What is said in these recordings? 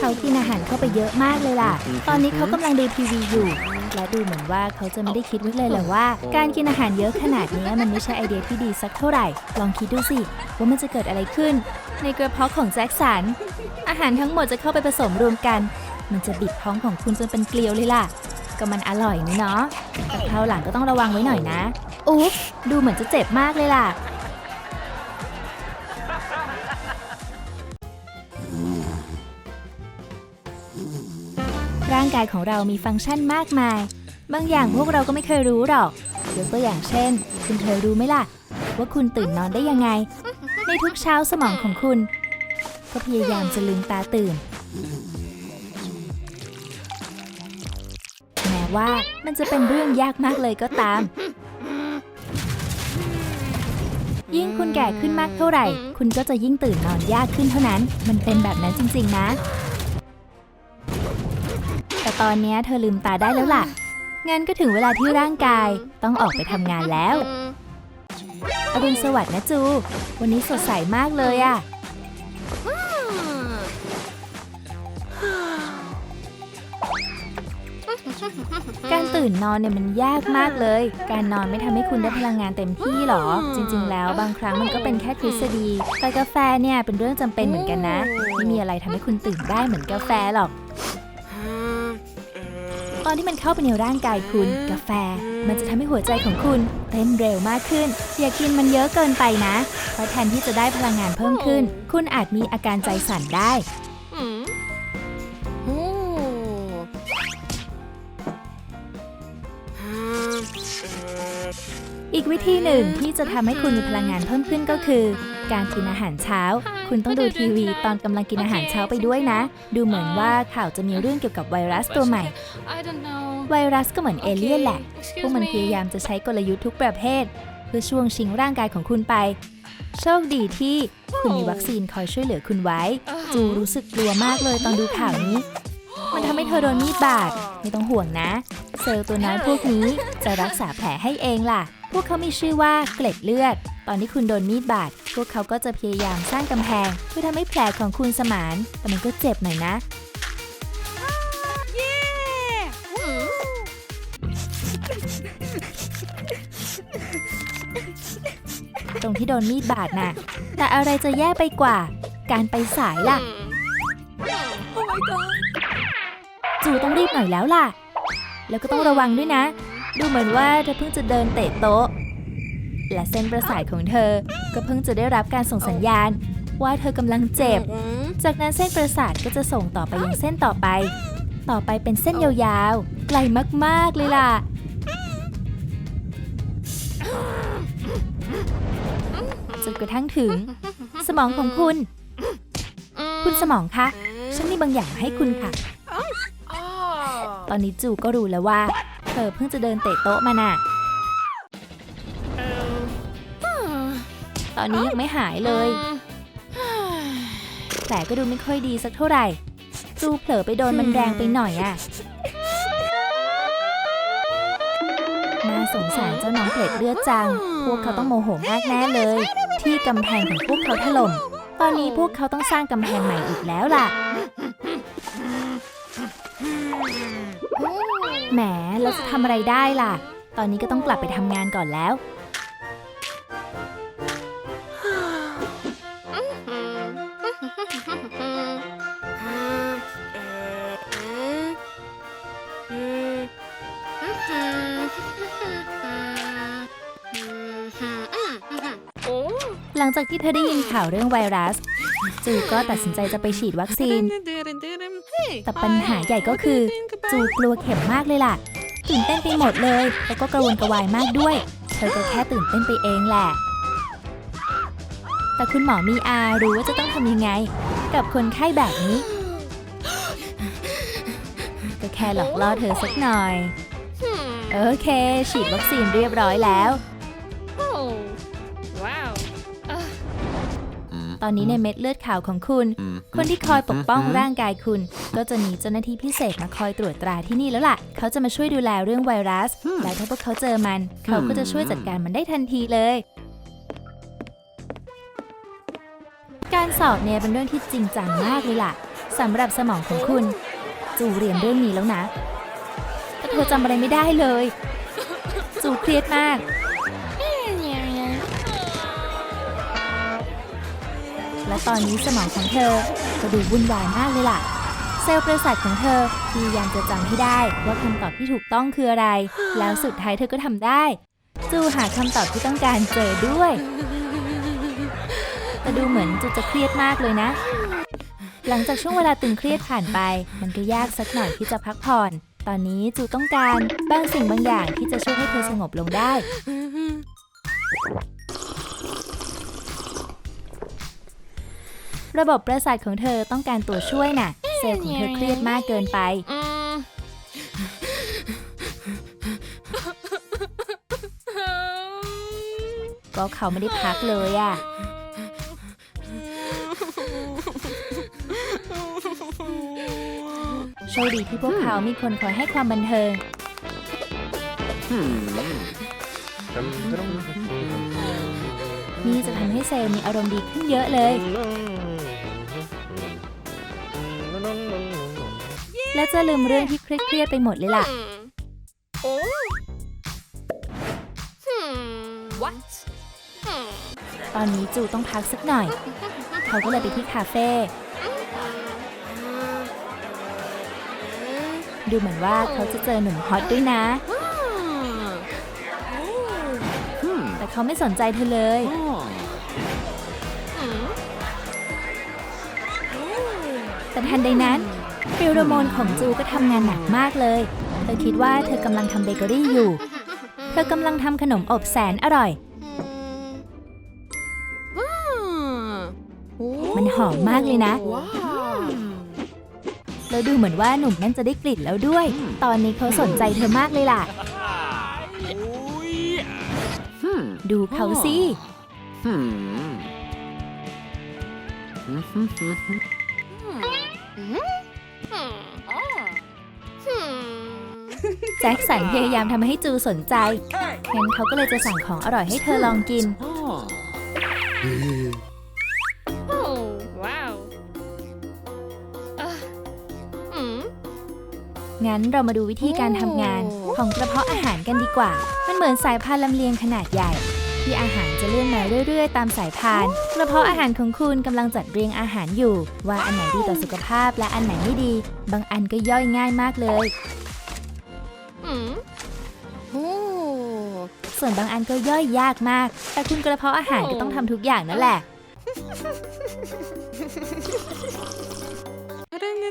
เขากินอาหารเข้าไปเยอะมากเลยล่ะ ตอนนี้เขากำลังดูทีวีอยู่ และดูเหมือนว่าเขาจะไม่ได้คิดไว้เลยแหละว่า การกินอาหารเยอะขนาดนี้มันไม่ใช่ไอเดียที่ดีสักเท่าไหร่ ลองคิดดูสิ ว่ามันจะเกิดอะไรขึ้น ในกระเพาะของแจ็คสัน อาหารทั้งหมดจะเข้าไปผสมรวมกัน มันจะบิดท้องของคุณจนเป็นเกลียวเลยล่ะ ก็มันอร่อยนี่เนาะแต่คราวหลังก็ต้องระวังไว้หน่อยนะอุ๊บดูเหมือนจะเจ็บมากเลยล่ะ กายของเรามีฟังก์ชันมากมาย บางอย่างพวกเราก็ไม่เคยรู้หรอกยกตัวอย่างเช่น คุณเคยรู้ไหมล่ะ ว่าคุณตื่นนอนได้ยังไง ในทุกเช้าสมองของคุณ ก็พยายามจะลืมตาตื่น แม้ว่ามันจะเป็นเรื่องยากมากเลยก็ตาม ยิ่งคุณแก่ขึ้นมากเท่าไหร่ คุณก็จะยิ่งตื่นนอนยากขึ้นเท่านั้น มันเป็นแบบนั้นจริง ๆ นะ ตอนนี้เธอลืมตาได้แล้วล่ะ งั้นก็ถึงเวลาที่ร่างกายต้องออกไปทำงานแล้ว อรุณสวัสดิ์นะจู วันนี้สดใสมากเลยอะการตื่นนอนเนี่ยมันยากมากเลย การนอนไม่ทำให้คุณได้พลังงานเต็มที่หรอ จริง ๆ แล้วบางครั้งมันก็เป็นแค่ทฤษฎี แต่กาแฟเนี่ยเป็นเรื่องจำเป็นเหมือนกันนะ ไม่มีอะไรทำให้คุณตื่นได้เหมือนกาแฟหรอก อนที่มันเข้าไปในร่างกายคุณ กาแฟ มันจะทำให้หัวใจของคุณเต้นเร็วมากขึ้น อย่ากินมันเยอะเกินไปนะ เพราะแทนที่จะได้พลังงานเพิ่มขึ้น คุณอาจมีอาการใจสั่นได้ กวิธีหนึ่งที่จะทำให้คุณมีพลังงานเพิ่มขึ้นก็คือ การกินอาหารเช้า คุณต้องดูทีวีตอนกำลังกินอาหารเช้าไปด้วยนะ ดูเหมือนว่าข่าวจะมีเรื่องเกี่ยวกับไวรัสตัวใหม่ ไวรัสก็เหมือนเอเลี่ยนแหละ พวกมันพยายามจะใช้กลยุทธ์ทุกประเภท เพื่อช่วงชิงร่างกายของคุณไป โชคดีที่คุณมีวัคซีนคอยช่วยเหลือคุณไว้ จูรู้สึกกลัวมากเลยตอนดูข่าวนี้ มันทำให้เธอโดนมีดบาด ไม่ต้องห่วงนะ เซลล์ตัวน้อยพวกนี้จะรักษาแผลให้เองล่ะ พวกเขามีชื่อว่าเกล็ดเลือด ตอนที่คุณโดนมีดบาด พวกเขาก็จะพยายามสร้างกำแพง เพื่อทำให้แผลของคุณสมาน แต่มันก็เจ็บหน่อยนะ ตรงที่โดนมีดบาดน่ะ แต่อะไรจะแย่ไปกว่า การไปสายล่ะ จูต้องรีบหน่อยแล้วล่ะ แล้วก็ต้องระวังด้วยนะ ดูเหมือนว่าเธอเพิ่งจะเดินเตะโต๊ะ และเส้นประสาทของเธอก็เพิ่งจะได้รับการส่งสัญญาณ ว่าเธอกำลังเจ็บ จากนั้นเส้นประสาทก็จะส่งต่อไปยังเส้นต่อไป ต่อไปเป็นเส้นยาวๆ ไกลมากๆเลยล่ะ จนกระทั่งถึง สมองของคุณ คุณสมองคะ ฉันมีบางอย่างมาให้คุณค่ะ ตอนนี้จูก็รู้แล้วว่า เธอเพิ่งจะเดินเตะโต๊ะมาน่ะ ตอนนี้ยังไม่หายเลย แต่ก็ดูไม่ค่อยดีสักเท่าไหร่จูเผลอไปโดนมันแรงไปหน่อยอะน่าสงสารเจ้าน้องเกล็ดเลือดจัง พวกเขาต้องโมโหมากแน่เลย ที่กำแพงของพวกเขาถล่ม ตอนนี้พวกเขาต้องสร้างกำแพงใหม่อีกแล้วล่ะ แหมแล้วจะทำอะไรได้ล่ะ ตอนนี้ก็ต้องกลับไปทำงานก่อนแล้ว หลังจากที่เธอได้ยินข่าวเรื่องไวรัส จูก็ตัดสินใจจะไปฉีดวัคซีน แต่ปัญหาใหญ่ก็คือ จูกลัวเข็มมากเลยล่ะ ตื่นเต้นไปหมดเลยแล้วก็กระวนกระวายมากด้วย เธอก็แค่ตื่นเต้นไปเองแหละ แต่คุณหมอมีอารู้ว่าจะต้องทำยังไง กับคนไข้แบบนี้ ก็แค่หลอกล่อเธอสักหน่อย โอเค ฉีดวัคซีนเรียบร้อยแล้ว Oh, wow. ตอนนี้ในเม็ดเลือดขาวของคุณ คนที่คอยปกป้องร่างกายคุณ ก็จะมีเจ้าหน้าที่พิเศษมาคอยตรวจตราที่นี่แล้วล่ะ เขาจะมาช่วยดูแลเรื่องไวรัส และถ้าพวกเขาเจอมัน เขาก็จะช่วยจัดการมันได้ทันทีเลย การสอบเนี่ยเป็นเรื่องที่จริงจังมากเลยล่ะสำหรับสมองของคุณ จูเรียนเรื่องนี้แล้วนะแต่เธอจำอะไรไม่ได้เลย จูเครียดมากและตอนนี้สมองของเธอก็ดูวุ่นวายมากเลยล่ะ เซลล์ประสาทของเธอพยายามจะจำให้ได้ว่าคำตอบที่ถูกต้องคืออะไร แล้วสุดท้ายเธอก็ทำได้ จูหาคำตอบที่ต้องการเจอด้วย แต่ดูเหมือนจูจะเครียดมากเลยนะ หลังจากช่วงเวลาตึงเครียดผ่านไป มันก็ยากสักหน่อยที่จะพักผ่อน ตอนนี้จูต้องการบางสิ่งบางอย่างที่จะช่วยให้เธอสงบลงได้ระบบประสาทของเธอต้องการตัวช่วยน่ะ เซลล์ของเธอเครียดมากเกินไปก็เขาไม่ได้พักเลยอะ่ะ โชคดีที่พวกเขามีคนคอยให้ความบันเทิง นี่จะทำให้เซลล์มีอารมณ์ดีขึ้นเยอะเลย และจะลืมเรื่องที่เครียดๆไปหมดเลยล่ะ ตอนนี้จูต้องพักสักหน่อย เขาก็เลยไปที่คาเฟ่ดูเหมือนว่าเขาจะเจอหนุ่มฮอตด้วยนะ แต่เขาไม่สนใจเธอเลย แต่ทันใดนั้น ฟิโรโมนของจูก็ทำงานหนักมากเลย เธอคิดว่าเธอกำลังทำเบเกอรี่อยู่ เธอกำลังทำขนมอบแสนอร่อย มันหอมมากเลยนะ Wow. แล้วดูเหมือนว่าหนุ่มนั่นจะได้กลิ่นแล้วด้วย ตอนนี้เขาสนใจเธอมากเลยล่ะ Hmm. ดูเขาสิ แจ็คสันพยายามทำให้จูสนใจงั้นเขาก็เลยจะสั่งของอร่อยให้เธอลองกิน Oh. Oh. Wow. Uh. Hmm. งั้นเรามาดูวิธีการทำงานของกระเพาะอาหารกันดีกว่า มันเหมือนสายพานลำเลียงขนาดใหญ่ ที่อาหารจะเลื่อนมาเรื่อย ๆ ตามสายพาน กระเพาะอาหารของคุณกำลังจัดเรียงอาหารอยู่ ว่าอันไหนดีต่อสุขภาพและอันไหนไม่ดี บางอันก็ย่อยง่ายมากเลย Hmm. Oh. ส่วนบางอันก็ย่อยยากมาก แต่คุณกระเพาะอาหารก็ต้องทำทุกอย่างนั่นแหละ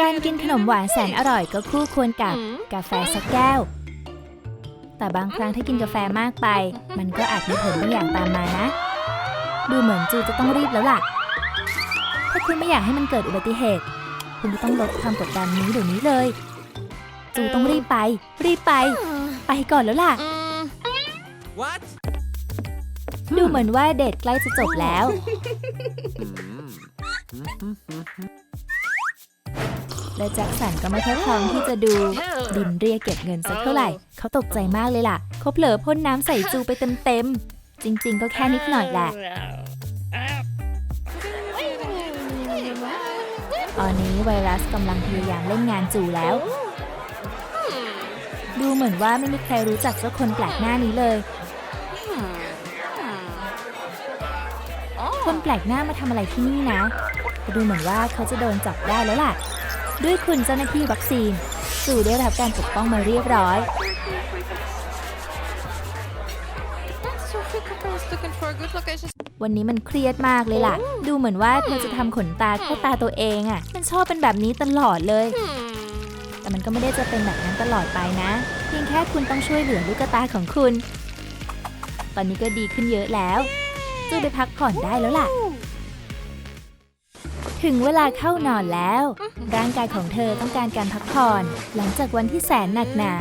การกินขนมหวานแสนอร่อยก็คู่ควรกับ Hmm. กาแฟสักแก้ว แต่บางครั้งถ้ากินกาแฟมากไป มันก็อาจมีผลบางอย่างตามมานะ ดูเหมือนจูจะต้องรีบแล้วล่ะ ถ้าคุณไม่อยากให้มันเกิดอุบัติเหตุ คุณก็ต้องลดความกดดันนี้เดี๋ยวนี้เลย จูต้องรีบไป รีบไป ไปก่อนแล้วล่ะ Hmm. What? ดูเหมือนว่าเดทใกล้จะจบแล้ว และแจ็คสันก็ไม่ค่อยพร้อมที่จะดูบินเรียกเก็บเงินสักเท่าไหร่ เขาตกใจมากเลยล่ะ เขาเผลอพ่นน้ำใส่จูไปเต็มๆ จริงๆ ก็แค่นิดหน่อยแหละ ตอนนี้ไวรัสกำลังพยายามเล่นงานจูแล้ว ดูเหมือนว่าไม่มีใครรู้จักเจ้าคนแปลกหน้านี้เลย คนแปลกหน้ามาทำอะไรที่นี่นะแต่ดูเหมือนว่าเขาจะโดนจับได้แล้วล่ะ ด้วยคุณเจ้าหน้าที่วัคซีนจูได้รับการปกป้องมาเรียบร้อย Sophie Cooper is looking for a good location. วันนี้มันเครียดมากเลยล่ะ ดูเหมือนว่าเธอจะทำขนตาเข้าตาตัวเองอะ่ะ มันชอบเป็นแบบนี้ตลอดเลย Hmm. แต่มันก็ไม่ได้จะเป็นแบบนั้นตลอดไปนะ เพียงแค่คุณต้องช่วยเหลือลูกตาของคุณ ตอนนี้ก็ดีขึ้นเยอะแล้วจูไปพักผ่อนได้แล้วล่ะ ถึงเวลาเข้านอนแล้ว ร่างกายของเธอต้องการการพักผ่อน หลังจากวันที่แสนหนักหนา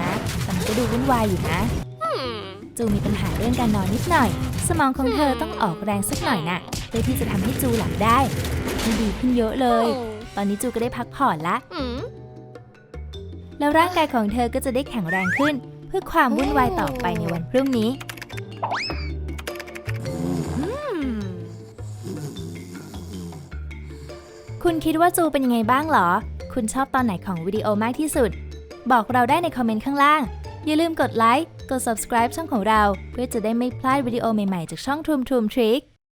แต่มันก็ดูวุ่นวายอยู่นะจูมีปัญหาเรื่องการนอนนิดหน่อย สมองของเธอต้องออกแรงสักหน่อยน่ะเพื่อที่จะทำให้จูหลับได้ดีขึ้นเยอะเลย ตอนนี้จูก็ได้พักผ่อนละ แล้วร่างกายของเธอก็จะได้แข็งแรงขึ้น เพื่อความวุ่นวายต่อไปในวันพรุ่งนี้ คุณคิดว่าจูเป็นยังไงบ้างเหรอ คุณชอบตอนไหนของวิดีโอมากที่สุด บอกเราได้ในคอมเมนต์ข้างล่าง อย่าลืมกดไลค์ กด subscribe ช่องของเรา เพื่อจะได้ไม่พลาดวิดีโอใหม่ๆ จากช่อง Tum Tum Trick